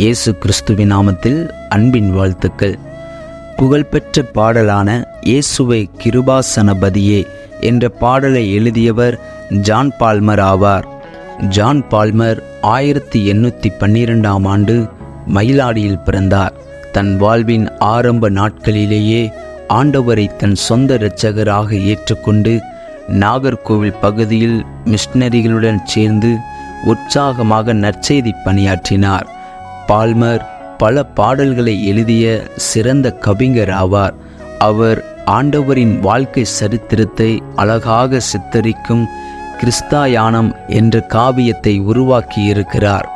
இயேசு கிறிஸ்துவின் நாமத்தில் அன்பின் வாழ்த்துக்கள். புகழ்பெற்ற பாடலான இயேசுவை கிருபாசனபதியே என்ற பாடலை எழுதியவர் ஜான் பால்மர் ஆவார். ஜான் பால்மர் ஆயிரத்தி எண்ணூற்றி பன்னிரெண்டாம் ஆண்டு மயிலாடியில் பிறந்தார். தன் வாழ்வின் ஆரம்ப நாட்களிலேயே ஆண்டவரை தன் சொந்த இரட்சகராக ஏற்றுக்கொண்டு நாகர்கோவில் பகுதியில் மிஷினரிகளுடன் சேர்ந்து உற்சாகமாக நற்செய்தி பணியாற்றினார். பால்மர் பல பாடல்களை எழுதிய சிறந்த கவிஞர் ஆவார். அவர் ஆண்டவரின் வாழ்க்கை சரித்திரத்தை அழகாக சித்தரிக்கும் கிறிஸ்தாயானம் என்ற காவியத்தை உருவாக்கியிருக்கிறார்.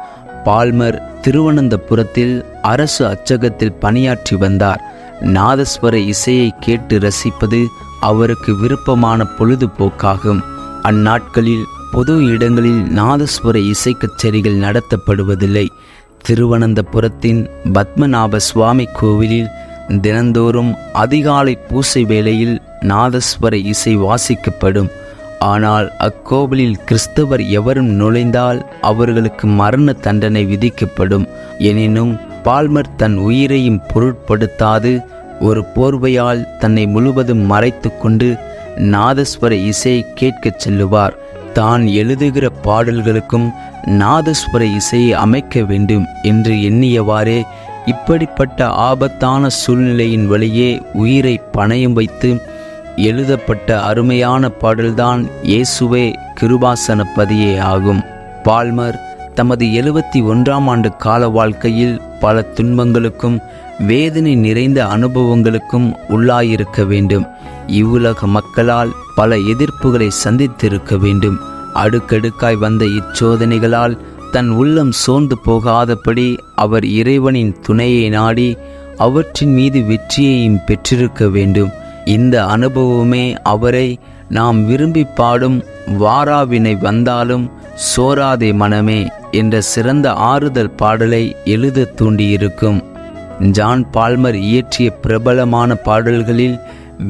பால்மர் திருவனந்தபுரத்தில் அரசு அச்சகத்தில் பணியாற்றி வந்தார். நாதஸ்வர இசையை கேட்டு ரசிப்பது அவருக்கு விருப்பமான பொழுதுபோக்காகும். அந்நாட்களில் பொது இடங்களில் நாதஸ்வர இசை கச்சேரிகள் நடத்தப்படுவதில்லை. திருவனந்தபுரத்தின் பத்மநாப சுவாமி கோவிலில் தினந்தோறும் அதிகாலை பூசை வேளையில் நாதஸ்வர இசை வாசிக்கப்படும். ஆனால் அக்கோவிலில் கிறிஸ்தவர் எவரும் நுழைந்தால் அவர்களுக்கு மரண தண்டனை விதிக்கப்படும். எனினும் பால்மர் தன் உயிரையும் பொருட்படுத்தாது ஒரு போர்வையால் தன்னை முழுவதும் மறைத்து கொண்டு நாதஸ்வர இசையை கேட்கச் செல்லுவார். தான் எழுதுகிற பாடல்களுக்கும் நாதஸ்வர இசையை அமைக்க வேண்டும் என்று எண்ணியவாறே இப்படிப்பட்ட ஆபத்தான சூழ்நிலையின் வழியே உயிரை பணயம் வைத்து எழுதப்பட்ட அருமையான பாடல்தான் இயேசுவே கிருபாசனப்பதியே ஆகும். பால்மர் தமது எழுபத்தி ஒன்றாம் ஆண்டு கால வாழ்க்கையில் பல துன்பங்களுக்கும் வேதனை நிறைந்த அனுபவங்களுக்கும் உள்ளாயிருக்க வேண்டும். இவ்வுலக மக்களால் பல எதிர்ப்புகளை சந்தித்திருக்க வேண்டும். அடுக்கடுக்காய் வந்த இச்சோதனைகளால் தன் உள்ளம் சோர்ந்து போகாதபடி அவர் இறைவனின் துணையை நாடி அவற்றின் மீது வெற்றியையும் பெற்றிருக்க வேண்டும். இந்த அனுபவமே அவரை நாம் விரும்பி பாடும் வாராவினை வந்தாலும் சோராதே மனமே என்ற சிறந்த ஆறுதல் பாடலை எழுத தூண்டியிருக்கும். ஜான் பால்மர் இயற்றிய பிரபலமான பாடல்களில்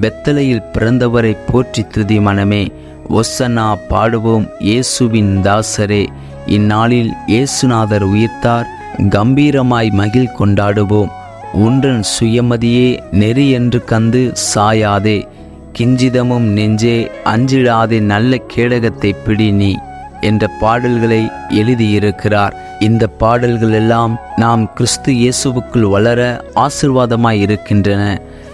வெத்தலையில் பிறந்தவரை போற்றி துதி மனமே. ஒசனா பாடுவோம் இயேசுவின் தாசரே. இந்நாளில் இயேசுநாதர் உயிர்த்தார் கம்பீரமாய் மகிழ் கொண்டாடுவோம். உன்றன் சுயமதியே நெறி என்று கந்து சாயாதே. கிஞ்சிதமும் நெஞ்சே அஞ்சிடாதே நல்ல கேடகத்தை பிடி நீ என்ற பாடல்களை எழுதியிருக்கிறார். இந்த பாடல்கள் எல்லாம் நாம் கிறிஸ்து இயேசுவுக்குள் வளர ஆசிர்வாதமாய் இருக்கின்றன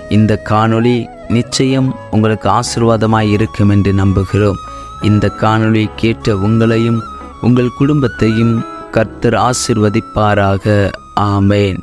இந்த காணொளி நிச்சயம் உங்களுக்கு ஆசிர்வாதமாய் இருக்கும் என்று நம்புகிறோம். இந்த காணொளி கேட்ட உங்களையும் உங்கள் குடும்பத்தையும் கர்த்தர் ஆசிர்வதிப்பாராக. ஆமேன்.